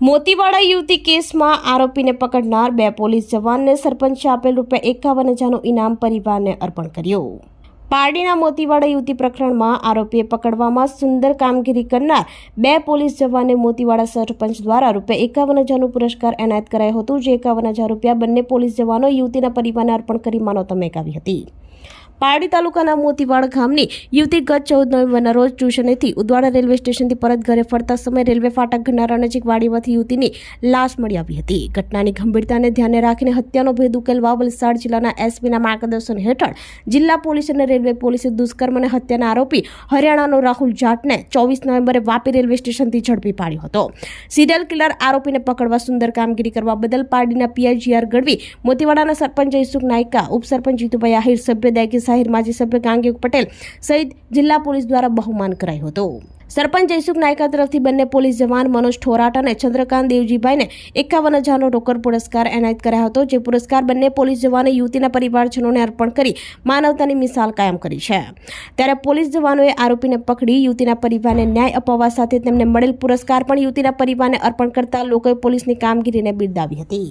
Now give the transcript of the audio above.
મોતીવાડા યુવતી કેસમાં આરોપીને પકડનાર બે પોલીસ જવાનને સરપંચે આપેલ રૂપિયા એકાવન હજારનું ઇનામ પરિવારને અર્પણ કર્યું. પારડીના મોતીવાડા યુવતી પ્રકરણમાં આરોપીએ પકડવામાં સુંદર કામગીરી કરનાર બે પોલીસ જવાનને મોતીવાડા સરપંચ દ્વારા રૂપિયા એકાવન હજારનું પુરસ્કાર એનાયત કરાયો હતો, જે એકાવન હજાર રૂપિયા બંને પોલીસ જવાનો યુવતીના પરિવારને અર્પણ કરી માનવતા મેકાવી હતી. પારડી તાલુકાના મોતીવાડ ગામની યુવતી ગત ચૌદ નવેમ્બરના રોજ ટ્યુશનેથી ઉદવાડા રેલવે સ્ટેશનથી પરત ઘરે ફરતા સમયે રેલવે ફાટક ગનારા નજીક વાડીમાંથી યુવતીની લાશ મળી આવી હતી. ઘટનાની ગંભીરતાને ધ્યાને રાખીને હત્યાનો ભેદ ઉકેલવા વલસાડ જિલ્લાના એસપીના માર્ગદર્શન હેઠળ જિલ્લા પોલીસ અને રેલવે પોલીસે દુષ્કર્મ અને હત્યાના આરોપી હરિયાણાનો રાહુલ જાટને ચોવીસ નવેમ્બરે વાપી રેલવે સ્ટેશનથી ઝડપી પાડ્યો હતો. સિરિયલ કિલર આરોપીને પકડવા સુંદર કામગીરી કરવા બદલ પારડીના પીઆઈજીઆર ગઢવી, મોતીવાડાના સરપંચ જયસુખ નાયકા, ઉપસરપંચ જીતુભાઈ આહિર, સભ્ય દૈકી સાહિર માજી સભ્ય ગાંગીયુગ પટેલ સહિત જિલ્લા પોલીસ દ્વારા બહુમાન કરાયું હતું. સરપંચ જયસુખ નાયકા તરફથી બંને પોલીસ જવાન મનોજ થોરાટ અને ચંદ્રકાંત દેવજીભાઈને એકાવન હજારનો રોકડ પુરસ્કાર એનાયત કરાયો હતો, જે પુરસ્કાર બંને પોલીસ જવાને યુવતીના પરિવારજનોને અર્પણ કરી માનવતાની મિસાલ કાયમ કરી છે. ત્યારે પોલીસ જવાનોએ આરોપીને પકડી યુવતીના પરિવારને ન્યાય અપાવવા સાથે તેમને મળેલ પુરસ્કાર પણ યુવતીના પરિવારને અર્પણ કરતા લોકોએ પોલીસની કામગીરીને બિરદાવી હતી.